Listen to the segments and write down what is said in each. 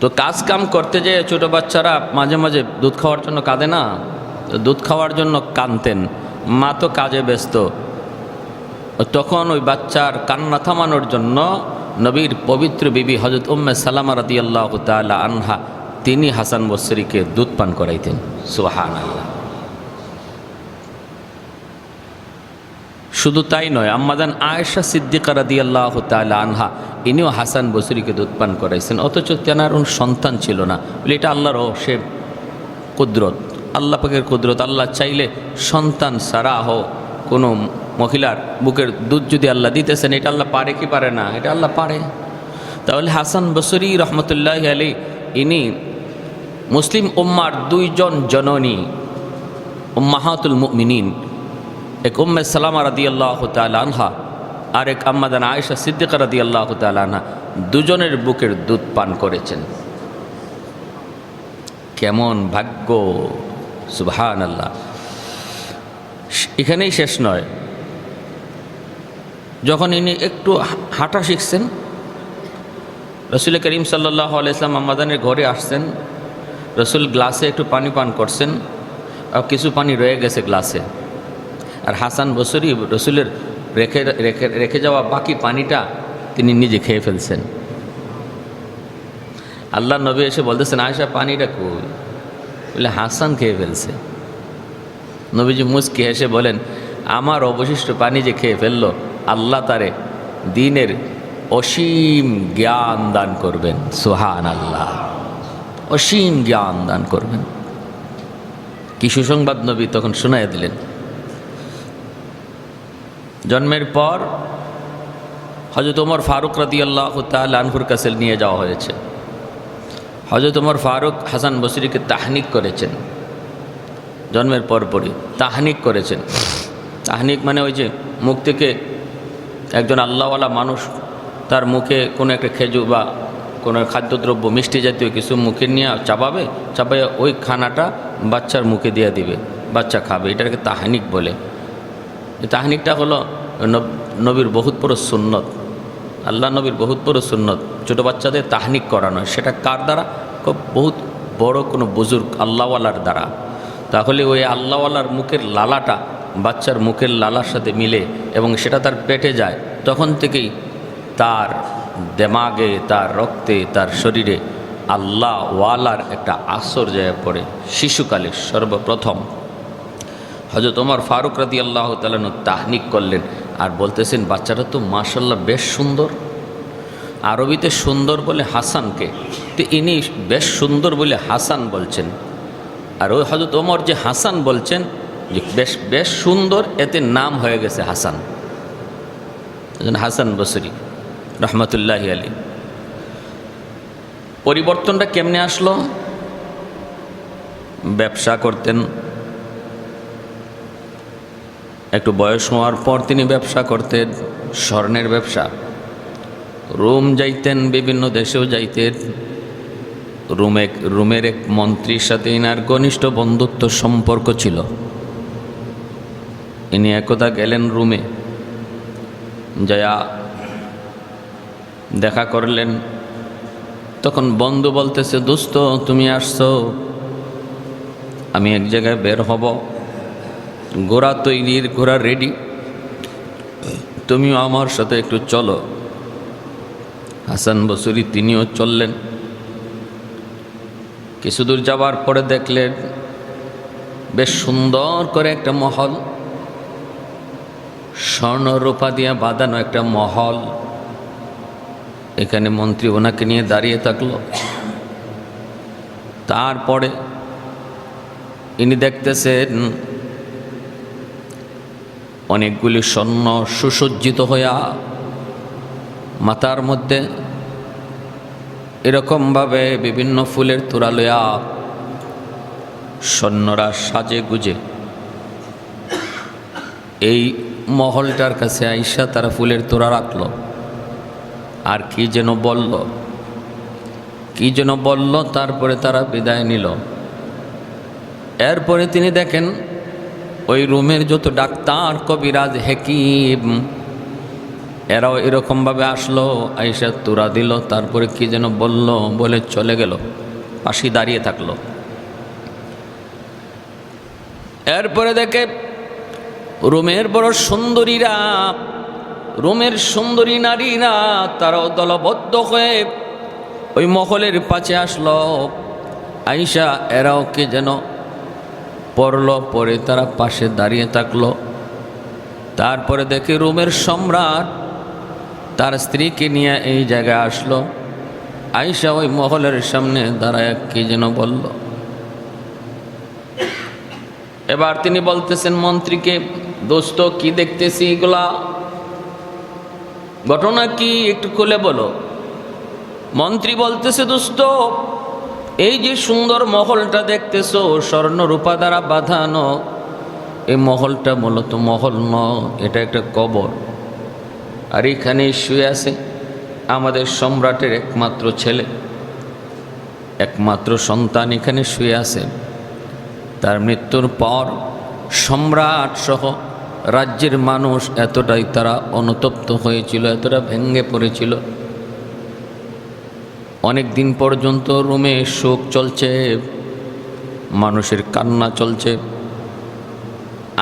তো কাজ কাম করতে যেয়ে ছোট বাচ্চারা মাঝে মাঝে দুধ খাওয়ার জন্য কাঁদে না দুধ খাওয়ার জন্য কাঁদতেন। মা তো কাজে ব্যস্ত। তখন ওই বাচ্চার কান্না থামানোর জন্য নবীর পবিত্র বিবি হজরত উম্মে সালামা রাদিয়াল্লাহ তালা আনহা তিনি হাসান বসরিকে দুধ পান করাইতেন। সোহান আল্লাহ শুধু তাই নয় আম্মাদান আয়েশা সিদ্দিকা রাদি আল্লাহ তালা আনহা, ইনিও হাসান বসরিকে দুধ পান করাইছেন। অথচ তেনার সন্তান ছিল না। বলে এটা আল্লাহর সে কুদরত। আল্লাহ পাকের কুদরত। আল্লাহ চাইলে সন্তান সারা হো কোনো মহিলার বুকের দুধ যদি আল্লাহ দিতেছেন, এটা আল্লাহ পারে কি পারে না? এটা আল্লাহ পারে। তাহলে হাসান বসরি রহমতুল্লাহ আলী ইনি মুসলিম উম্মার দুইজন জননী, উম্মাহাতুল মুমিনিন। এক উম্মে সালামা রাদি আল্লাহ আনহা আর এক আম্মাদান আয়েশা সিদ্দিকা রাদি আল্লাহ আনহা দুজনের বুকের দুধ পান করেছেন। কেমন ভাগ্য! সুবহান আল্লাহ এখানেই শেষ নয়। যখন ইনি একটু হাঁটা শিখছেন, রসুল করিম সাল্লাহ আলাইসলাম আম্মাদানের ঘরে আসছেন, রসুল গ্লাসে একটু পানি পান করছেন, আর কিছু পানি রয়ে গেছে গ্লাসে। আর হাসান বসরি রসুলের রেখে রেখে রেখে যাওয়া বাকি পানিটা তিনি নিজে খেয়ে ফেলছেন। আল্লাহ নবী এসে বলতেছেন আয়সা পানিটা কই? বলে, হাসান খেয়ে ফেলছে। নবীজি মুসকি এসে বলেন, আমার অবশিষ্ট পানি যে খেয়ে ফেলল, আল্লাহ তারে দিনের অসীম জ্ঞান দান করবেন সুহান আল্লাহ অসীম জ্ঞান দান করবেন। কি সুসংবাদ নবী তখন শোনাই দিলেন। জন্মের পর হজরত ওমর ফারুক রাদি আল্লাহ আনহুর কাছে নিয়ে যাওয়া হয়েছে। হজরত ওমর ফারুক হাসান বসরিকে তাহনিক করেছেন। জন্মের পরপরই তাহনিক করেছেন। তাহনিক মানে ওই যে মুখ থেকে একজন আল্লাহওয়ালা মানুষ, তার মুখে কোনো একটা খেজুর বা কোনো খাদ্যদ্রব্য, মিষ্টি জাতীয় কিছু মুখে নিয়ে চাপাবে চাপাই ওই খানাটা বাচ্চার মুখে দিয়ে দিবে, বাচ্চা খাবে। এটাকে তাহানিক বলে। তাহানিকটা হলো নবীর বহুত বড় সুন্নত। আল্লাহ নবীর বহুত বড় সুন্নত। ছোটো বাচ্চাদের তাহানিক করানো সেটা কার দ্বারা? খুব বহুত বড় কোনো বুজুর্গ আল্লাহওয়ালার দ্বারা। তাহলে ওই আল্লাহওয়ালার মুখের লালাটা বাচ্চার মুখের লালার সাথে মিলে এবং সেটা তার পেটে যায়, তখন থেকেই তার দেমাগে, তার রক্তে, তার শরীরে আল্লাহ ওয়ালার একটা আসর যায় পড়ে শিশুকালে সর্বপ্রথম। হজরত ওমর ফারুক রাদি আল্লাহ তালানু তাহনিক করলেন। আর বলতেছেন, বাচ্চাটা তো মাশাল্লাহ বেশ সুন্দর। আরবিতে সুন্দর বলে হাসানকে, তো ইনি বেশ সুন্দর বলে হাসান বলছেন। আর ওই হজরত ওমর যে হাসান বলছেন, যে বেশ বেশ সুন্দর, এতে নাম হয়ে গেছে হাসান। হাসান বসরি, রহমতুল্লাহ আলী পরিবর্তনটা কেমনে আসলো? ব্যবসা করতেন একটু বয়স হওয়ার পর তিনি ব্যবসা করতেন, স্বর্ণের ব্যবসা। রুম যাইতেন, বিভিন্ন দেশেও যাইতেন। রুমে, রুমের এক মন্ত্রীর সাথে ইনার ঘনিষ্ঠ বন্ধুত্ব সম্পর্ক ছিল। ইনি একদা গেলেন রুমে। যা দেখা করলেন। তখন বন্ধু বলতেছে, দোস্ত, তুমি আসছো। আমি এক জায়গায় বের হব। ঘোড়া তৈরির ঘোড়া রেডি তুমিও আমার সাথে একটু চলো। হাসান বসুরি তিনিও চললেন। কিছু দূর যাওয়ার পরে দেখলেন, বেশ সুন্দর করে একটা মহল। স্বর্ণ রূপা দিয়ে বাঁধানো একটা মহল। এখানে মন্ত্রী ওনাকে নিয়ে দাঁড়িয়ে থাকল। তারপরে ইনি দেখতেছেন অনেকগুলি স্বর্ণ সুসজ্জিত হইয়া মাতার মধ্যে এরকমভাবে বিভিন্ন ফুলের তোড়া লইয়া সৈন্যরা সাজে গুজে। এই মহলটার কাছে আইসা তারা ফুলের তোড়া রাখল। আর কি যেন বলল, কি যেন বলল, তারপরে তারা বিদায় নিল। এরপরে তিনি দেখেন ওই রুমের যত ডাক্তার, কবিরাজ, হেকিম, এরাও এরকমভাবে আসলো। আইসা তুরা দিল, তারপরে কি যেন বলল, বলে চলে গেল, পাশি দাঁড়িয়ে থাকল। এরপরে দেখে রুমের বড় সুন্দরীরা, রুমের সুন্দরী নারীরা, তারাও দলবদ্ধ হয়ে ওই মহলের পাশে আসলো। আইসা এরাও কে যেন পড়ল, পরে তারা পাশে দাঁড়িয়ে থাকল। তারপরে দেখে রোমের সম্রাট তার স্ত্রীকে নিয়ে এই জায়গায় আসলো। আইসা ওই মহলের সামনে দাঁড়ায় কি যেন বলল। এবার তিনি বলতেছেন, মন্ত্রীকে, দোস্ত, কি দেখতেছি এগুলা? ঘটনা কি একটু খুলে বলো। মন্ত্রী বলতেছে, দোস্ত এই যে সুন্দর মহলটা দেখতেছো, স্বর্ণ রূপা দ্বারা বাঁধানো এই মহলটা মূলত মহল ন এটা একটা কবর। আর এখানে শুয়ে আছে আমাদের সম্রাটের একমাত্র ছেলে, একমাত্র সন্তান এখানে শুয়ে আছে। তার মৃত্যুর পর সম্রাট সহ রাজ্যের মানুষ এতটাই তারা অনুতপ্ত হয়েছিল, এতটা ভেঙ্গে পড়েছিল অনেক দিন পর্যন্ত রুমে শোক চলছে, মানুষের কান্না চলছে।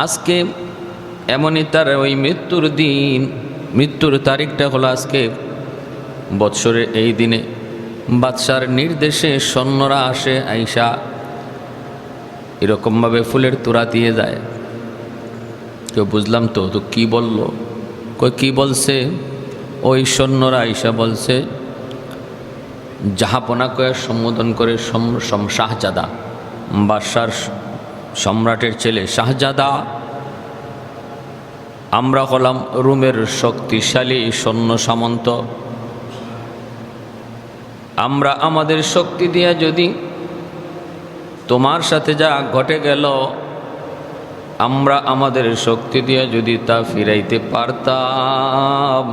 আজকে এমনই তার ওই মৃত্যুর দিন, মৃত্যুর তারিখটা হলো আজকে বৎসরের এই দিনে। বাদশার নির্দেশে সৈন্যরা আসে আইসা এরকমভাবে ফুলের তোড়া দিয়ে যায়। কেউ বুঝলাম তো তো কী বলল? কই, কি বলছে? ওই সৈন্যরা আইসা বলছে জাহাপনা কয়ে সম্বোধন করে শাহজাদা। বাদশার সম্রাটের ছেলে শাহজাদা, আমরা হলাম রুমের শক্তিশালী সৈন্য সামন্ত। আমরা আমাদের শক্তি দিয়ে যদি তোমার সাথে যা ঘটে গেল, আমরা আমাদের শক্তি দিয়ে যদি তা ফিরাইতে পারতাম।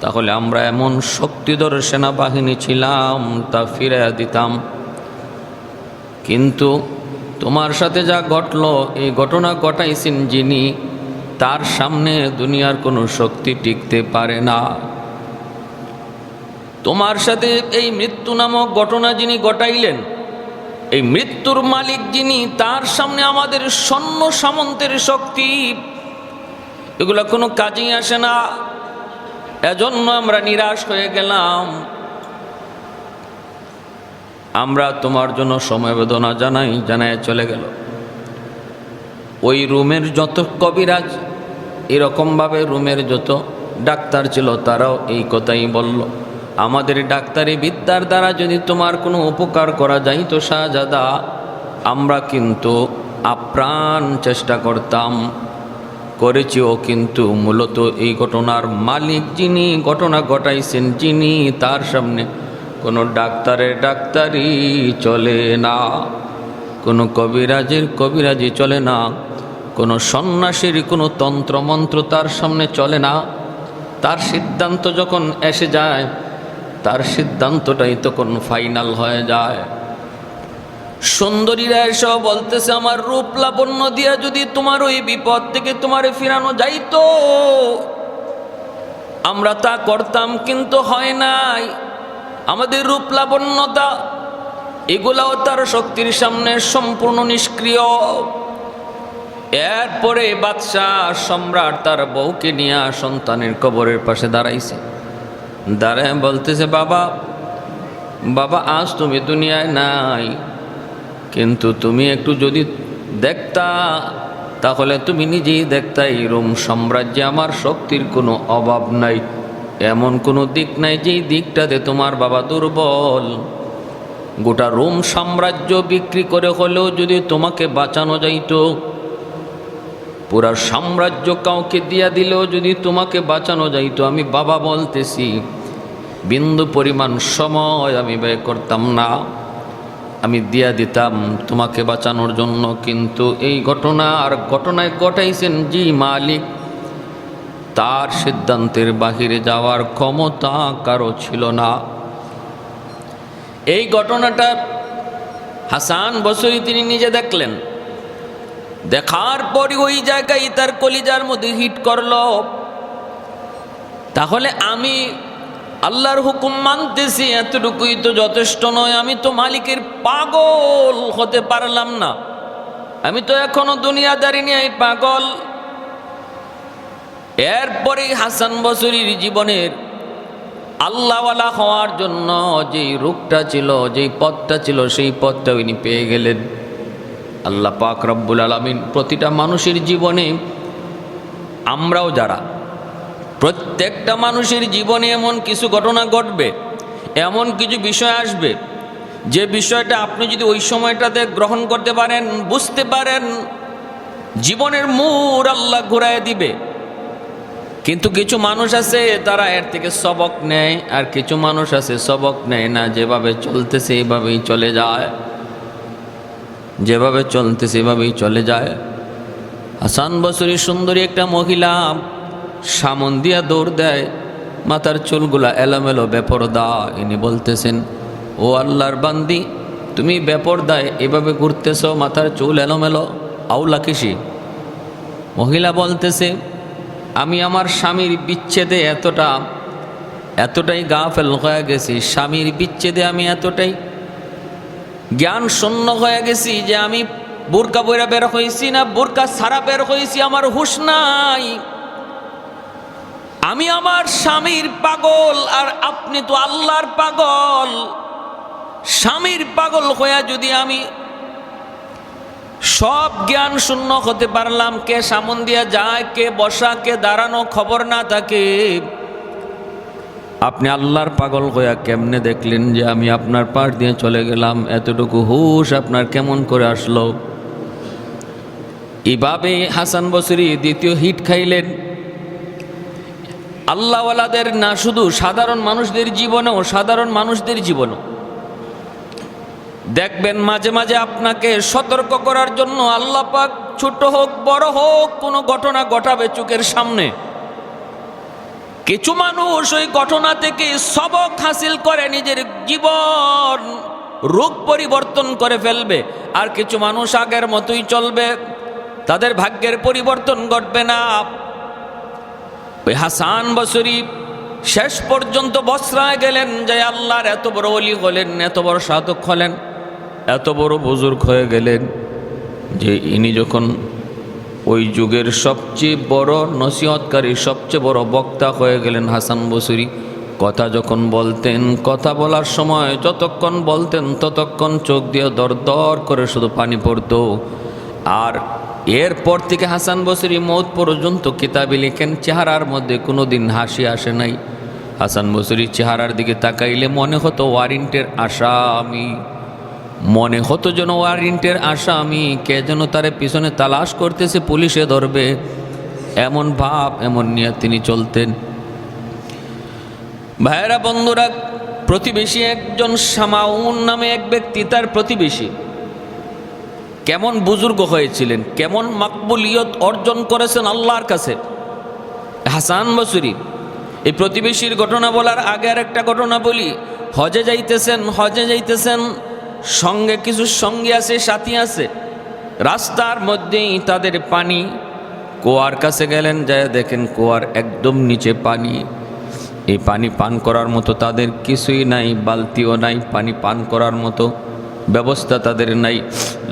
তাহলে আমরা এমন শক্তিধর সেনাবাহিনী ছিলাম, তা ফিরাইয়া দিতাম। কিন্তু তোমার সাথে যা ঘটলো, এই ঘটনা ঘটাইছেন যিনি, তার সামনে দুনিয়ার কোনো শক্তি টিকতে পারে না। তোমার সাথে এই মৃত্যু নামক ঘটনা যিনি ঘটাইলেন, এই মৃত্যুর মালিক যিনি, তার সামনে আমাদের সৈন্য সামন্তের শক্তি, এগুলো কোনো কাজেই আসে না। এজন্য আমরা নিরাশ হয়ে গেলাম। আমরা তোমার জন্য সমবেদনা জানাই, জানায় চলে গেল। ওই রুমের যত কবিরাজ, এরকমভাবে রুমের যত ডাক্তার ছিল, তারাও এই কথাই বলল, আমাদের ডাক্তারি বিদ্যার দ্বারা যদি তোমার কোনো উপকার করা যায় তো শাহজাদা, আমরা কিন্তু আপ্রাণ চেষ্টা করতাম। করেছিও কিন্তু মূলত এই ঘটনার মালিক যিনি, ঘটনা ঘটাইছেন যিনি, তার সামনে কোনো ডাক্তারের ডাক্তারই চলে না, কোনো কবিরাজের কবিরাজি চলে না, কোনো সন্ন্যাসীর কোনো তন্ত্রমন্ত্র তার সামনে চলে না। তার সিদ্ধান্ত যখন এসে যায়, তার সিদ্ধান্তটাই তখন ফাইনাল হয়ে যায়। সুন্দরীরা এসব বলতেছে, আমার রূপ লাবণ্য দিয়া যদি তোমার ওই বিপদ থেকে তোমার ফিরানো যাইতো, আমরা তা করতাম কিন্তু হয় নাই। আমাদের রূপ লাবণ্যতা, এগুলাও তার শক্তির সামনে সম্পূর্ণ নিষ্ক্রিয়। এরপরে বাদশাহ সম্রাট তার বউকে নিয়ে সন্তানের কবরের পাশে দাঁড়াইছে। দাঁড়ায় বলতেছে, বাবা বাবা, আজ তুমি দুনিয়ায় নাই। কিন্তু তুমি একটু যদি দেখতা, তাহলে তুমি নিজেই দেখতা এই রোম সাম্রাজ্যে আমার শক্তির কোনো অভাব নাই। এমন কোনো দিক নাই যেই দিকটাতে তোমার বাবা দুর্বল। গোটা রোম সাম্রাজ্য বিক্রি করে হলেও যদি তোমাকে বাঁচানো যাইতো, পুরা সাম্রাজ্য কাউকে দিয়া দিলেও যদি তোমাকে বাঁচানো যাইতো, আমি বাবা বলতেছি, বিন্দু পরিমাণ সময় আমি ব্যয় করতাম না। আমি দিয়া দিতাম তোমাকে বাঁচানোর জন্য, কিন্তু এই ঘটনা আর ঘটনায় ঘটাইছেন জি মালিক। তার সিদ্ধান্তের বাহিরে যাওয়ার ক্ষমতা কারও ছিল না। এই ঘটনাটা হাসান বসরি তিনি নিজে দেখলেন। দেখার পরই ওই জায়গায় তার কলিজার মধ্যে হিট করল। তাহলে আমি আল্লাহর হুকুম মানতেছি, এতটুকুই তো যথেষ্ট নয়। আমি তো মালিকের পাগল হতে পারলাম না। আমি তো এখনও দুনিয়াদারি নিয়ে পাগল। এরপরে হাসান বসরির জীবনের আল্লাহওয়ালা হওয়ার জন্য যেই রূপটা ছিল, যেই পথটা ছিল, সেই পথটা উনি পেয়ে গেলেন। আল্লাহ পাক রব্বুল আলমিন প্রতিটা মানুষের জীবনে, আমরাও যারা প্রত্যেকটা মানুষের জীবনে এমন কিছু ঘটনা ঘটবে, এমন কিছু বিষয় আসবে, যে বিষয়টা আপনি যদি ওই সময়টাতে গ্রহণ করতে পারেন, বুঝতে পারেন, জীবনের মূর আল্লাহ ঘুরায় দিবে। কিন্তু কিছু মানুষ আছে, তারা এর থেকে সবক নেয়, আর কিছু মানুষ আছে সবক নেয় না, যেভাবে চলতেছে এইভাবেই চলে যায়। যেভাবে চলতেছে এভাবেই চলে যায়। হাসান বছরী সুন্দরী একটা মহিলা সামন দিয়া দৌড় দেয়। মাথার চুলগুলা এলোমেলো বেপরদা, ইনি বলতেছেন, ও আল্লাহর বান্দি, তুমি বেপরদায় এভাবে ঘুরতেছ, মাথার চুল এলোমেলো, আউলা কিসি? মহিলা বলতেছে, আমি আমার স্বামীর বিচ্ছেদে এতটা, এতটাই গা ফেল হয়ে গেছি, স্বামীর বিচ্ছেদে আমি এতটাই জ্ঞান শূন্য হয়ে গেছি যে আমি বোরকা বইরা বের হয়েছি না, বোরকা সারা বের হয়েছি আমার হুশ নাই। আমি আমার স্বামীর পাগল আর আপনি তো আল্লাহর পাগল। স্বামীর পাগল হইয়া যদি আমি সব জ্ঞান শূন্য হতে পারলাম, কে সামন দিয়া যায়, কে বসা, কে দাঁড়ানো, খবর না থাকে, আপনি আল্লাহর পাগল হইয়া কেমনে দেখলেন যে আমি আপনার পাশ দিয়ে চলে গেলাম? এতটুকু হুশ আপনার কেমন করে আসলো? এভাবে হাসান বসরি দ্বিতীয় হিট খাইলেন। আল্লাহওয়ালাদের না শুধু সাধারণ মানুষদের জীবনেও, সাধারণ মানুষদের জীবনও। দেখবেন মাঝে মাঝে আপনাকে সতর্ক করার জন্য আল্লাহ পাক ছোট হোক, বড় হোক, কোনো ঘটনা ঘটাবে চোখের সামনে। কিছু মানুষ ওই ঘটনা থেকে সবক হাসিল করে, নিজের জীবন রূপ পরিবর্তন করে ফেলবে। আর কিছু মানুষ আগের মতোই চলবে, তাদের ভাগ্যের পরিবর্তন ঘটবে না। ওই হাসান বসরি শেষ পর্যন্ত বসরায় গেলেন, যে আল্লাহর এত বড় অলি হলেন, এত বড় সাধক হলেন, এত বড় বুজুর্গ হয়ে গেলেন, যে ইনি যখন ওই যুগের সবচেয়ে বড় নসিহতকারী, সবচেয়ে বড় বক্তা হয়ে গেলেন হাসান বসুরি, কথা যখন বলতেন, কথা বলার সময় যতক্ষণ বলতেন, ততক্ষণ চোখ দিয়ে দর দর করে শুধু পানি পড়তো। আর এরপর থেকে হাসান বসরি মৌত পর্যন্ত কিতাবে লেখেন, চেহারার মধ্যে কোনো দিন হাসি আসে নাই। হাসান বসরির চেহারার দিকে তাকাইলে মনে হতো ওয়ারেন্টের আশা আমি মনে হতো যেন ওয়ারেন্টের আশা আমি কে যেন তার পিছনে তালাশ করতেছে, পুলিশে ধরবে। এমন ভাব, এমন নিয়ে তিনি চলতেন। ভাইয়েরা, বন্ধুরা, প্রতিবেশী একজন সামাউন নামে এক ব্যক্তি, তার প্রতিবেশী। কেমন বুজুর্গ হয়েছিলেন, কেমন মাকবুলিয়ত অর্জন করেছেন আল্লাহর কাছে। হাসান বসুরি, এই প্রতিবেশীর ঘটনা বলার আগে আর একটা ঘটনা বলি। হজে যাইতেছেন হজে যাইতেছেন, সঙ্গে কিছু সঙ্গী আছে, সাথী আছে। রাস্তার মধ্যেই তাদের পানি, কুয়ার কাছে গেলেন, যায় দেখেন কুয়ার একদম নিচে পানি। এই পানি পান করার মতো তাদের কিছুই নাই, বালতিও নাই, পানি পান করার মতো। ব্যবস্থা তাদের নাই।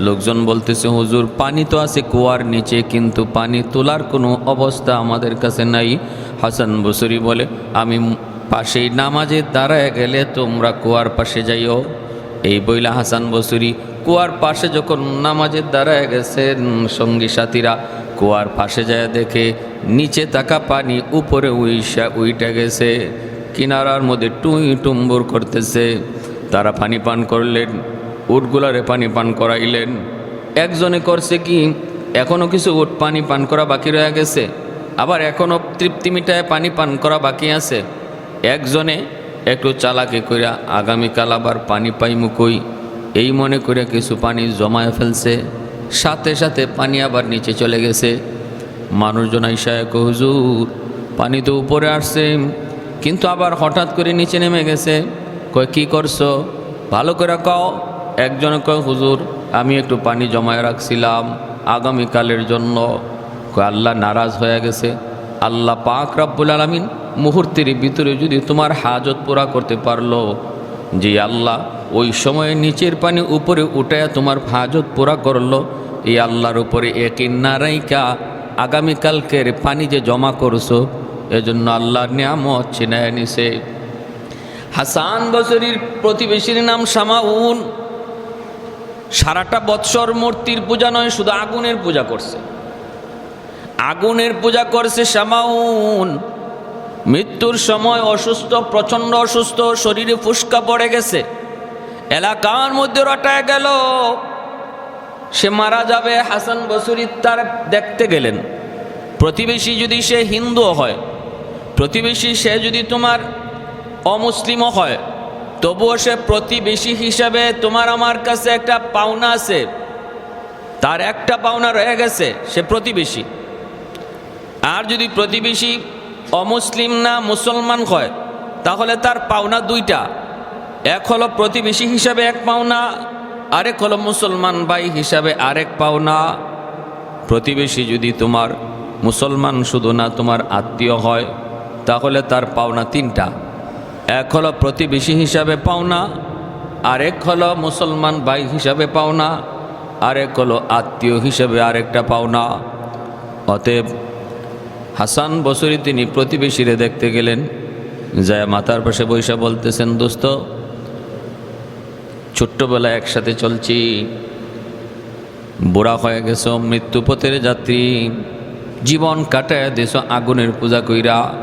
লোকজন বলতেছে, হুজুর, পানি তো আছে কুয়ার নিচে, কিন্তু পানি তোলার কোনো অবস্থা আমাদের কাছে নাই। হাসান বসুরি বলে, আমি পাশেই নামাজে দাঁড়ায় গেলে তোমরা কুয়ার পাশে যাইও। এই বইলা হাসান বসুরি, কুয়ার পাশে যখন নামাজের দাঁড়ায় গেছেন সঙ্গী সাথীরা, কুয়ার পাশে যায় দেখে নিচে তাকা পানি উপরে উইসা উইটা গেছে, কিনারার মধ্যে টুই টুম্বুর করতেছে। তারা পানি পান করলেন। উটগুলারে পানি পান করাইলেন। একজনে করছে কি এখনও কিছু উট পানি পান করা বাকি রয়ে গেছে, আবার এখনও তৃপ্তি মিটায় পানি পান করা বাকি আছে। একজনে একটু চালাকি কইরা, আগামীকাল আবার পানি পাইমু কই? এই মনে করে কিছু পানি জমায় ফেলছে, সাথে সাথে পানি আবার নিচে চলে গেছে। মানুষজন আইসায় হুজুর, পানি তো উপরে আসছে। কিন্তু আবার হঠাৎ করে নিচে নেমে গেছে। কয়, কি করছ? ভালো করে কও। একজনে কয়, হুজুর, আমি একটু পানি জমায় রাখছিলাম আগামীকালের জন্য। আল্লাহ নারাজ হয়ে গেছে। আল্লাহ পাক রাব্বুল আলমিন মুহূর্তের ভিতরে যদি তোমার হাজত পুরা করতে পারল, যে আল্লাহ ওই সময়ে নিচের পানি উপরে উঠায় তোমার হাজত পুরা করল, এই আল্লাহর উপরে একই নারাইকা আগামীকালকের পানি যে জমা করছ, এজন্য আল্লাহর নিয়ামত ছিনায় নিছে। হাসান বছরীর প্রতিবেশীর নাম শামাউন। সারাটা বৎসর মূর্তির পূজা নয়, শুধু আগুনের পূজা করছে। আগুনের পূজা করছে শ্যামাউন। মৃত্যুর সময় অসুস্থ, প্রচণ্ড অসুস্থ, শরীরে ফুসকা পড়ে গেছে। এলাকার মধ্যে রটায় গেল। সে মারা যাবে, হাসান বসুরি তার দেখতে গেলেন। প্রতিবেশী যদি সে হিন্দু হয়, প্রতিবেশী সে যদি তোমার অমুসলিমও হয় তবুও সে প্রতিবেশী হিসাবে তোমার আমার কাছে একটা পাওনা আছে। তার একটা পাওনা রয়ে গেছে, সে প্রতিবেশী। আর যদি প্রতিবেশী অমুসলিম না মুসলমান হয়, তাহলে তার পাওনা দুইটা। এক হলো প্রতিবেশী হিসাবে এক পাওনা, আরেক হলো মুসলমান ভাই হিসাবে আরেক পাওনা। প্রতিবেশী যদি তোমার মুসলমান শুধু না তোমার আত্মীয় হয়, তাহলে তার পাওনা তিনটা। এক হলো প্রতিবেশী হিসাবে পাওনা, আরেক হলো মুসলমান ভাই হিসাবে পাওনা, আরেক হলো আত্মীয় হিসাবে আরেকটা পাওনা। অতএব হাসান বসরি তিনি প্রতিবেশীরে দেখতে গেলেন, যায় মাতার পাশে বৈশা বলতেছেন, দোস্ত, ছোট্টবেলায় একসাথে চলছি, বুড়া হয়ে গেছ, মৃত্যুপথের যাত্রী, জীবন কাটায় দেশ আগুনের পূজা কইরা।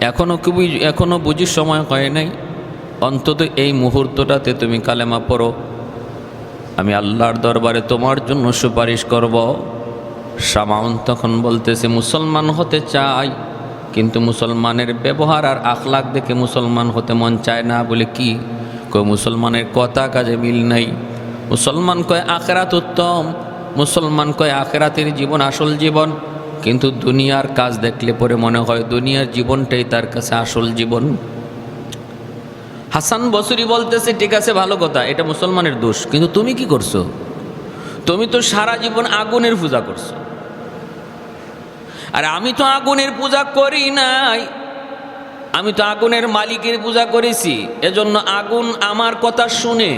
এখনও খুবই এখনও বুঝি সময় হয় নাই। অন্তত এই মুহূর্তটাতে তুমি কালেমা পড়ো। আমি আল্লাহর দরবারে তোমার জন্য সুপারিশ করব। সামাউন তখন বলতেছে, মুসলমান হতে চাই, কিন্তু মুসলমানের ব্যবহার আর আখলাক দেখে মুসলমান হতে মন চায় না। বলে কি? কয়, মুসলমানের কথা কাজে মিল নাই। মুসলমান কয়, আখেরাত উত্তম। মুসলমান কয়, আখেরাতের জীবন আসল জীবন। কিন্তু দুনিয়ার কাজ দেখলে পরে মনে হয় দুনিয়ার জীবনটাই তার কাছে আসল জীবন। হাসান বসুরি বলতেছে, ঠিক আছে, ভালো কথা, এটা মুসলমানের দোষ, কিন্তু তুমি কি করছ? তুমি তো সারা জীবন আগুনের পূজা করছ। আর আমি তো আগুনের পূজা করি নাই, আমি তো আগুনের মালিকের পূজা করেছি, এজন্য আগুন আমার কথা শুনে।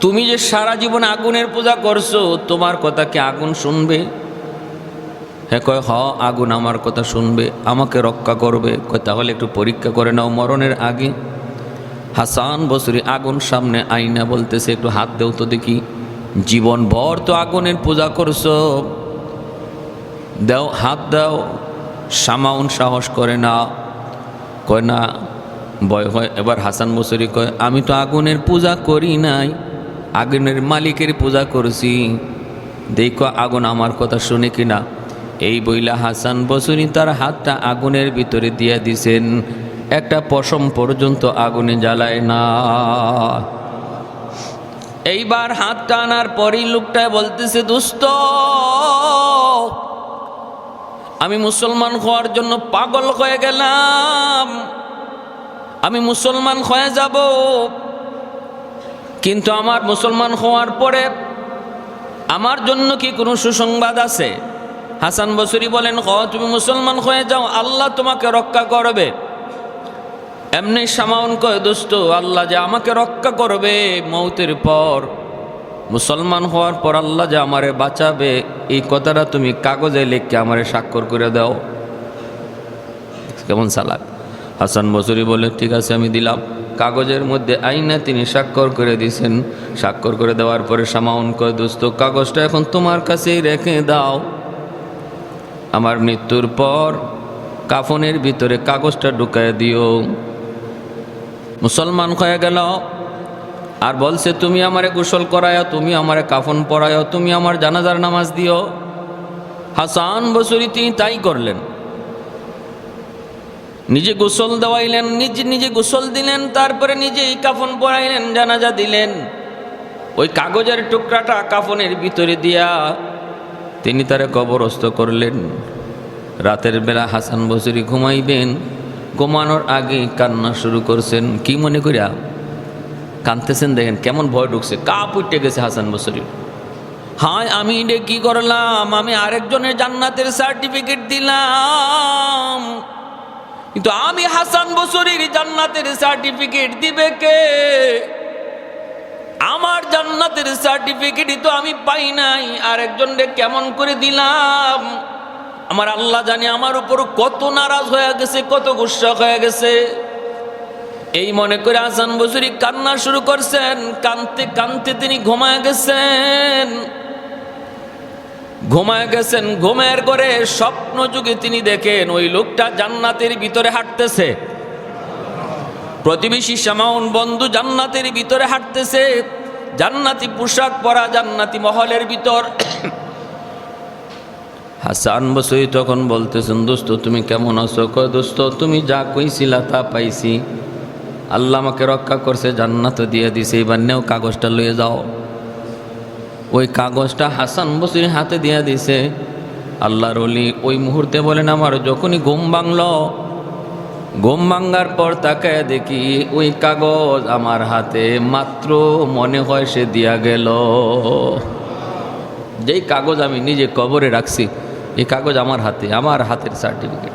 তুমি যে সারা জীবন আগুনের পূজা করছ, তোমার কথা কি আগুন শুনবে? হ্যাঁ কয়, হ, আগুন আমার কথা শুনবে, আমাকে রক্ষা করবে। কয়, তাহলে একটু পরীক্ষা করে নাও মরণের আগে। হাসান বসরি, আগুন সামনে আইনা বলতেছে, একটু হাত দেও তো দেখি। জীবন ভর তো আগুনের পূজা করছ। দাও, হাত দাও, সামাউন সাহস করে না কয়, না বয় হয়। এবার হাসান বসরি কয়, আমি তো আগুনের পূজা করি নাই, আগুনের মালিকের পূজা করছি। দেখো, আগুন আমার কথা শুনে কিনা। এই বইলা হাসান বসুনি তার হাতটা আগুনের ভিতরে দিয়ে দিছেন। একটা পশম পর্যন্ত আগুনে জ্বালায় না। এইবার হাত টানার পরই লোকটা বলতেছে দুস্থ আমি মুসলমান হওয়ার জন্য পাগল হয়ে গেলাম। আমি মুসলমান হয়ে যাব। কিন্তু আমার মুসলমান হওয়ার পরে আমার জন্য কি কোনো সুসংবাদ আছে? হাসান বসুরি বলেন, হ, তুমি মুসলমান হয়ে যাও, আল্লাহ তোমাকে রক্ষা করবে। এমনি সামাউন কয় দোস্ত আল্লাহ যে আমাকে রক্ষা করবে মৌতের পর, মুসলমান হওয়ার পর আল্লাহ যে আমারে বাঁচাবে, এই কথাটা তুমি কাগজে লিখকে আমারে স্বাক্ষর করে দাও। কেমন সালাক হাসান বসুরি বলে, ঠিক আছে, আমি দিলাম। কাগজের মধ্যে আইনা তিনি স্বাক্ষর করে দিয়েছেন স্বাক্ষর করে দেওয়ার পরে সামাউন কয় দোস্ত কাগজটা এখন তোমার কাছেই রেখে দাও। আমার মৃত্যুর পর কাফনের ভিতরে কাগজটা ঢুকায় দিও। মুসলমান হয়ে গেল। আর বলছে, তুমি আমারে গোসল করায়, তুমি আমারে কাফন পরায়, তুমি আমার জানাজার নামাজ দিও। হাসান বসুরি তিনি তাই করলেন। নিজে গোসল দেওয়াইলেন, নিজে নিজে গোসল দিলেন, তারপরে নিজেই কাফন পরাইলেন, জানাজা দিলেন। ওই কাগজের টুকরাটা কাফনের ভিতরে দিয়া তিনি তারে কবরস্থ করলেন। রাতের বেলা হাসান বসুরি ঘুমাইবেন। ঘুমানোর আগে কান্না শুরু করছেন। কি মনে করিয়া? কানতেছেন দেখেন কেমন ভয় ঢুকছে। কাপ উঠে গেছে হাসান বসুরি। হায়, আমি এটা কি করলাম? আমি আরেকজনের জান্নাতের সার্টিফিকেট দিলাম। কিন্তু আমি হাসান বসুরির জান্নাতের সার্টিফিকেট দিবে কে? আমার জান্নাতের সার্টিফিকেটই তো আমি পাই নাই। আর একজনকে কেমন করে দিলাম? আমার আল্লাহ জানে আমার উপর কত নারাজ হয়ে গেছে, কত গুসা হয়ে গেছে। এই মনে করে আসান বসুরি কান্না শুরু করছেন। কানতে কানতে তিনি ঘুমায় গেছেন। ঘুমায় গেছেন, ঘুমের করে স্বপ্ন যুগে তিনি দেখেন ওই লোকটা জান্নাতের ভিতরে হাঁটতেছে। প্রতিবেশী সামাউন বন্ধু জান্নাতের ভিতরে হাঁটতেছে। জান্নাতি পোশাক পরা জান্নাতি মহলের ভিতর। হাসান বসুই তখন বলতেছেন, দোস্ত, তুমি কেমন আছো? কয় দোস্ত, তুমি যা কইছিলা তা পাইছি। আল্লাহ আমাকে রক্ষা করছে, জান্নাত দিয়ে দিছে। এবার নেও কাগজটা লয়ে যাও। ওই কাগজটা হাসান বসির হাতে দিয়ে দিছে। আল্লাহর অলি ওই মুহূর্তে বলেন, আমার যখনই ঘুম ভাঙলো ঘুম ভাঙ্গার পর তাকায় দেখি ওই কাগজ আমার হাতে, মাত্র মনে হয় সে দিয়া গেল। যেই কাগজ আমি নিজে কবরে রাখছি, এই কাগজ আমার হাতে, আমার হাতের সার্টিফিকেট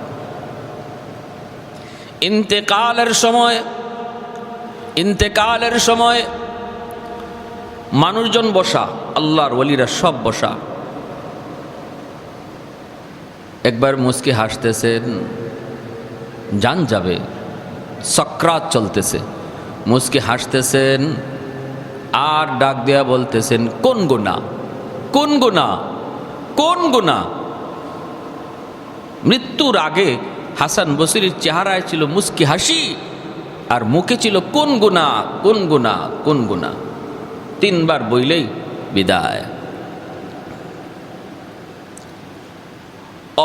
ইন্তেকালের সময় ইন্তেকালের সময় মানুষজন বসা, আল্লাহর ওলিরা সব বসা। একবার মুসকি হাসতেছেন জান যাবে। সক্রাত চলতেছে। মুসকি হাসতেছেন, আর ডাক দেয়া বলতেছেন, কোন গুণা? কোন গুণা? কোন গুণা? মৃত্যুর আগে হাসান বসিরির চেহারায় ছিল মুস্কি হাসি, আর মুখে ছিল, কোন গুণা? কোন গুণা? কোন গুণা? তিনবার বইলেই বিদায়।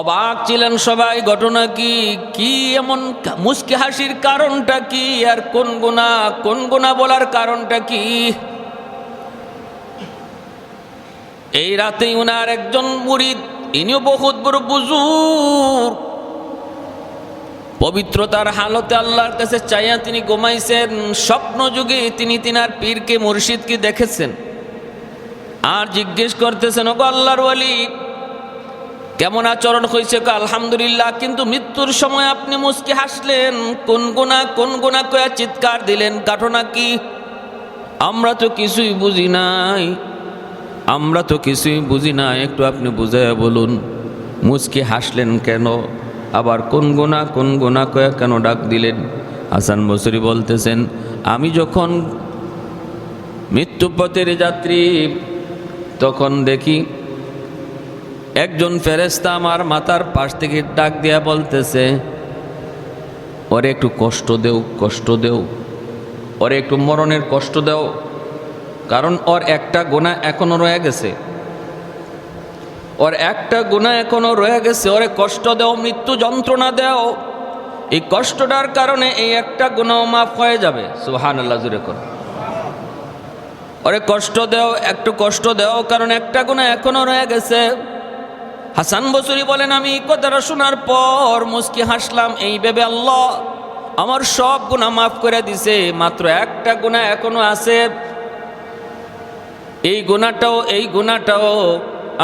অবাক ছিলেন সবাই, ঘটনা কি? কি এমন মুস্কি হাসির কারণটা কি? আর কোন গুণা কোন গুণা বলার কারণটা কি? এই রাতে উনার একজন মুরিদ, ইনিও বহুত বড় বুজুর পবিত্রতার হালতে আল্লাহর কাছে চাইয়া তিনি ঘুমাইছেন। স্বপ্ন যুগে তিনি তিনার পীরকে মুর্শিদকে দেখেছেন। আর জিজ্ঞেস করতেছেন, ওগো আল্লাহর ওয়ালি কেমন আচরণ হয়েছে? আলহামদুলিল্লাহ, কিন্তু মৃত্যুর সময় আপনি মুসকি হাসলেন। কোন গুণা কোন গুণা কয়া চিৎকার দিলেন? ঘটনা কি? আমরা তো কিছুই বুঝি নাই। আমরা তো কিছুই বুঝি না একটু আপনি বুঝাইয়া বলুন মুচকি হাসলেন কেন? আবার কোন গোনা কোন গোনা কয়া কেন ডাক দিলেন? হাসান বসরি বলতেছেন, আমি যখন মৃত্যুপথের যাত্রী, তখন দেখি একজন ফেরেস্তা আমার মাথার পাশ থেকে ডাক দিয়া বলতেছে, ওরে একটু কষ্ট দেও কষ্ট দেও। ওরে একটু মরণের কষ্ট দেও, কারণ ওর একটা গোনা এখনও রয়ে গেছে। ওর একটা গুণা এখনও রয়ে গেছে, ওরে কষ্ট দেও, মৃত্যু যন্ত্রণা দেও। এই কষ্টটার কারণে এই একটা গুণাও মাফ হয়ে যাবে। সুহান আল্লাহ জুড়ে কর। ওরে কষ্ট দেও, একটু কষ্ট দেও, কারণ একটা গুণা এখনও রয়ে গেছে। হাসান বসুরি বলেন, আমি কথাটা শোনার পর মুস্কি হাসলাম, এই ভেবে আল্লাহ আমার সব গুণা মাফ করে দিছে, মাত্র একটা গুণা এখনও আছে। এই গুণাটাও এই গুণাটাও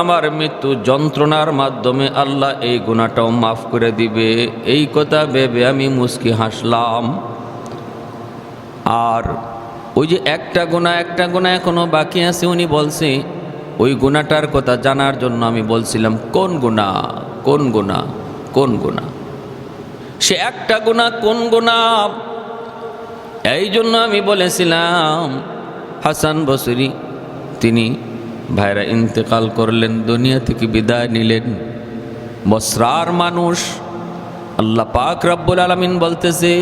আমার মৃত্যু যন্ত্রণার মাধ্যমে আল্লাহ এই গুণাটাও মাফ করে দিবে। এই কথা ভেবে আমি মুস্কি হাসলাম। আর ওই যে একটা গুণা একটা গুণা এখনও বাকি আছে, উনি বলছে ওই গুণাটার কথা জানার জন্য আমি বলছিলাম, কোন গুণা? কোন গুণা? কোন গুণা? সে একটা গুণা কোন গুণা? এই জন্য আমি বলেছিলাম, হাসান বসরি, তিনি ভাইরা ইন্তেকাল করলেন, দুনিয়া থেকে বিদায় নিলেন। বসরার মানুষ, আল্লাহ পাক রব্বুল আলমিন বলতেছে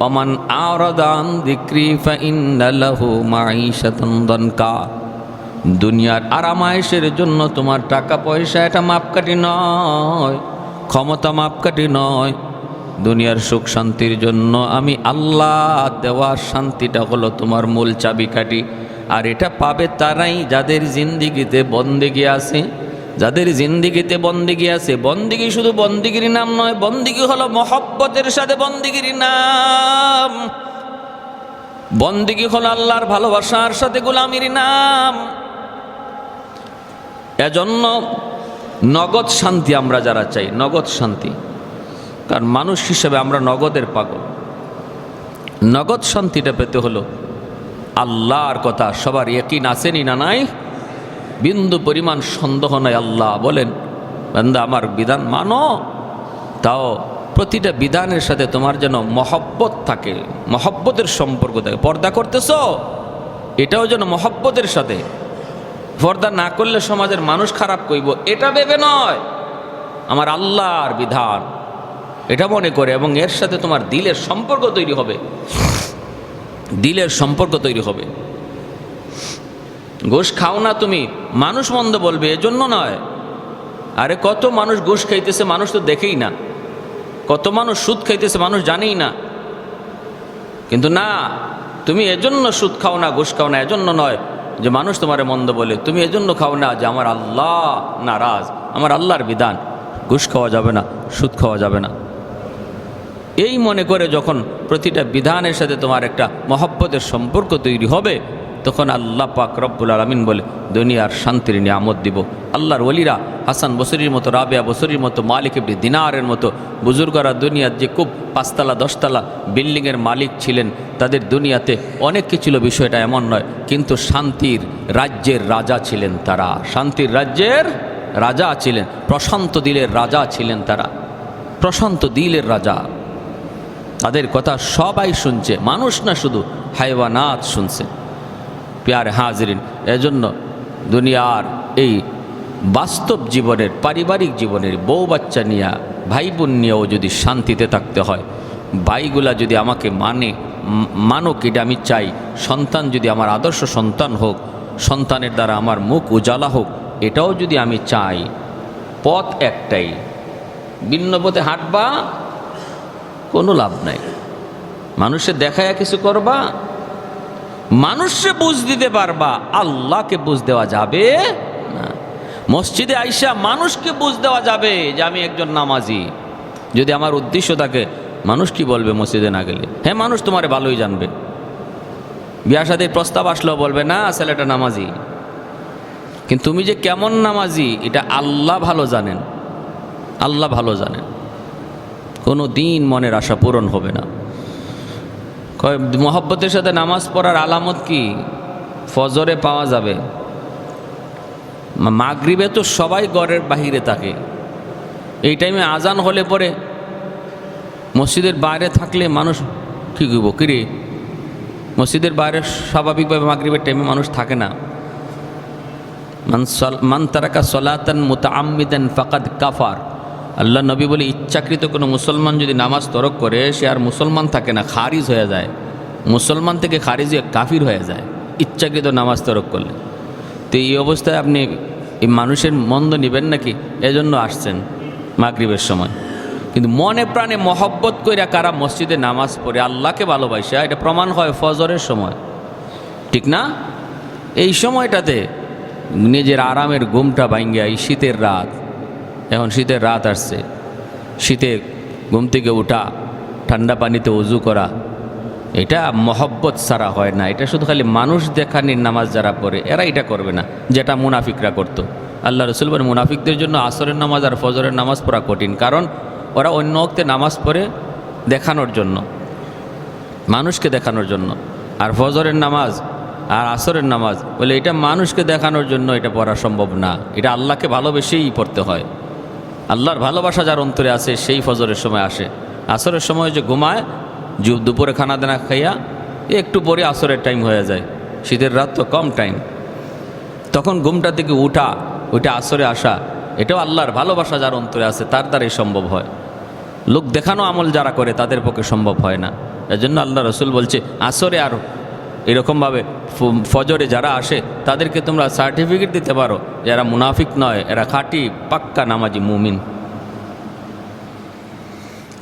অমান আরদান দিক্রি ফাইন্নালাহু মাঈশাতান দনকা। দুনিয়ার আরামায়েশের জন্য তোমার টাকা পয়সা এটা মাপকাঠি নয়, ক্ষমতা মাপকাঠি নয়। দুনিয়ার সুখ শান্তির জন্য আমি আল্লাহ দেওয়ার শান্তিটা হলো তোমার মূল চাবিকাঠি। আর এটা পাবে তারাই যাদের জিন্দিগিতে বন্দেগি আছে। যাদের জিন্দিগিতে বন্দিগি আছে, বন্দিগি শুধু বন্দিগির নাম নয়, বন্দিগি হলো মহব্বতের সাথে বন্দিগির নাম। বন্দিগি হলো আল্লাহর ভালোবাসার সাথে গোলামির নাম। এজন্য নগদ শান্তি আমরা যারা চাই, নগদ শান্তি। কারণ মানুষ হিসেবে আমরা নগদের পাগল। নগদ শান্তিটা পেতে হলো আল্লাহর কথা, সবার একই আসেনি না নাই? বিন্দু পরিমাণ সন্দেহ নাই, আল্লাহ বলেন, বান্দা, আমার বিধান মানো। তাও প্রতিটা বিধানের সাথে তোমার যেন মহব্বত থাকে, মহব্বতের সম্পর্ক থাকে। পর্দা করতেছ? এটাও যেন মহব্বতের সাথে। পর্দা না করলে সমাজের মানুষ খারাপ কইব, এটা ভেবে নয়। আমার আল্লাহর বিধান, এটা মনে করে এবং এর সাথে তোমার দিলের সম্পর্ক তৈরি হবে। দিলের সম্পর্ক তৈরি হবে। ঘুষ খাও না তুমি, মানুষ মন্দ বলবে, এজন্য নয়। আরে কত মানুষ ঘুষ খাইতেছে মানুষ তো দেখেই না। কত মানুষ সুদ খাইতেছে মানুষ জানেই না। কিন্তু না, তুমি এজন্য সুদ খাও না ঘুষ খাও না, এজন্য নয়। যে মানুষ তোমার মন্দ বলে, তুমি এজন্য খাও না যে আমার আল্লাহ নারাজ, আমার আল্লাহর বিধান। ঘুষ খাওয়া যাবে না, সুদ খাওয়া যাবে না। এই মনে করে যখন প্রতিটা বিধানের সাথে তোমার একটা মহব্বতের সম্পর্ক তৈরি হবে তখন আল্লাহ পাক রব্বুল আলমিন বলে, দুনিয়ার শান্তির নিয়ামত দিব। আল্লাহর ওলিরা, হাসান বসরির মতো, রাবেয়া বসরির মতো, মালিক ইবনি দিনারের মতো, বুজুর্গরা দুনিয়ার যে খুব পাঁচতলা, দশতলা বিল্ডিংয়ের মালিক ছিলেন, তাদের দুনিয়াতে অনেক কিছু বিষয়টা এমন নয়, কিন্তু শান্তির রাজ্যের রাজা ছিলেন তারা। শান্তির রাজ্যের রাজা ছিলেন, প্রশান্ত দিলের রাজা ছিলেন তারা। প্রশান্ত দিলের রাজা। তাদের কথা সবাই শুনছে, মানুষ না শুধু হাইওয়ানাত শুনছে। পেয়ার হাজরিন, এজন্য দুনিয়ার এই বাস্তব জীবনের, পারিবারিক জীবনের বউ বাচ্চা নিয়ে ভাই বোন নিয়েও যদি শান্তিতে থাকতে হয়, ভাইগুলা যদি আমাকে মানে মানুক, এটা আমি চাই, সন্তান যদি আমার আদর্শ সন্তান হোক, সন্তানের দ্বারা আমার মুখ উজালা হোক, এটাও যদি আমি চাই, পথ একটাই, ভিন্ন পথে হাঁটবা, কোনো লাভ নাই। মানুষের দেখায়া কিছু করবা মানুষে বুঝ দিতে পারবা, আল্লাহকে বুঝ দেওয়া যাবে না। মসজিদে আইসা মানুষকে বুঝ দেওয়া যাবে যে আমি একজন নামাজি। যদি আমার উদ্দেশ্য থাকে, মানুষ কি বলবে মসজিদে না গেলে? হ্যাঁ মানুষ, তোমারে ভালোই জানবে। বিয়া সাদের প্রস্তাব আসলেও বলবে, না, ছেলেটা নামাজি। কিন্তু তুমি যে কেমন নামাজি, এটা আল্লাহ ভালো জানেন। আল্লাহ ভালো জানেন। কোনো দিন মনের আশা পূরণ হবে না। মহব্বতের সাথে নামাজ পড়ার আলামত কি? ফজরে পাওয়া যাবে। মাগরিবে তো সবাই ঘরের বাহিরে থাকে। এই টাইমে আজান হলে পরে মসজিদের বাইরে থাকলে মানুষ কী করব কিরে মসজিদের বাইরে স্বাভাবিকভাবে মাগরিবের টাইমে মানুষ থাকে না। মান তারাকা সলাতান মুতাআম্মিদান ফাকাদ কাফার। আল্লাহ নবী বলে, ইচ্ছাকৃত কোনো মুসলমান যদি নামাজ তরক করে, সে আর মুসলমান থাকে না, খারিজ হয়ে যায়। মুসলমান থেকে খারিজ হয়ে কাফির হয়ে যায়, ইচ্ছাকৃত নামাজ তরক করলে। তো এই অবস্থায় আপনি এই মানুষের মন্দ নেবেন নাকি? এজন্য আসছেন মাগরিবের সময়। কিন্তু মনে প্রাণে মহব্বত কইরা কারা মসজিদে নামাজ পড়ে, আল্লাহকে ভালোবাসা, এটা প্রমাণ হয় ফজরের সময়। ঠিক না? এই সময়টাতে নিজের আরামের ঘুমটা ভাঙ্গিয়া, এই শীতের রাত এখন শীতের রাত আসছে। শীতে ঘুম থেকে উঠা, ঠান্ডা পানিতে উজু করা, এটা মহব্বত ছাড়া হয় না। এটা শুধু খালি মানুষ দেখানির নামাজ যারা পড়ে এরা এটা করবে না, যেটা মুনাফিকরা করতো। আল্লাহ রসুল বলেন, মুনাফিকদের জন্য আসরের নামাজ আর ফজরের নামাজ পড়া কঠিন, কারণ ওরা অন্য অক্তে নামাজ পড়ে দেখানোর জন্য, মানুষকে দেখানোর জন্য। আর ফজরের নামাজ আর আসরের নামাজ, বলে এটা মানুষকে দেখানোর জন্য এটা পড়া সম্ভব না। এটা আল্লাহকে ভালোবেসেই পড়তে হয়। আল্লাহর ভালোবাসা যার অন্তরে আছে, সেই ফজরের সময় আসে। আসরের সময় যে ঘুমায় দুপুরে খানা দানা খাইয়া, একটু পরে আসরের টাইম হয়ে যায়। শীতের রাত তো কম টাইম তখন ঘুমটা থেকে উঠা ওইটা আসরে আসা, এটাও আল্লাহর ভালোবাসা যার অন্তরে আছে, তার দ্বারাই সম্ভব হয়। লোক দেখানো আমল যারা করে, তাদের পক্ষে সম্ভব হয় না। এজন্য আল্লাহ রসুল বলছে, আসরে আর এরকমভাবে ফজরে যারা আসে, তাদেরকে তোমরা সার্টিফিকেট দিতে পারো যে এরা মুনাফিক নয়, এরা খাঁটি পাক্কা নামাজি মুমিন।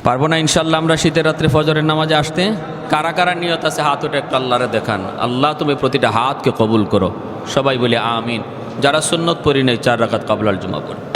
পারব না ইনশাল্লাহ আমরা শীতের রাত্রে ফজরের নামাজে আসতে? কারা কারা নিয়ত আছে, হাত ওটা একটু আল্লাহরে দেখান। আল্লাহ তুমি প্রতিটা হাতকে কবুল করো। সবাই বলে আমিন। যারা সুন্নত পড়ি নেই, চার রাখাত কাবলাল জুমা পড়ে।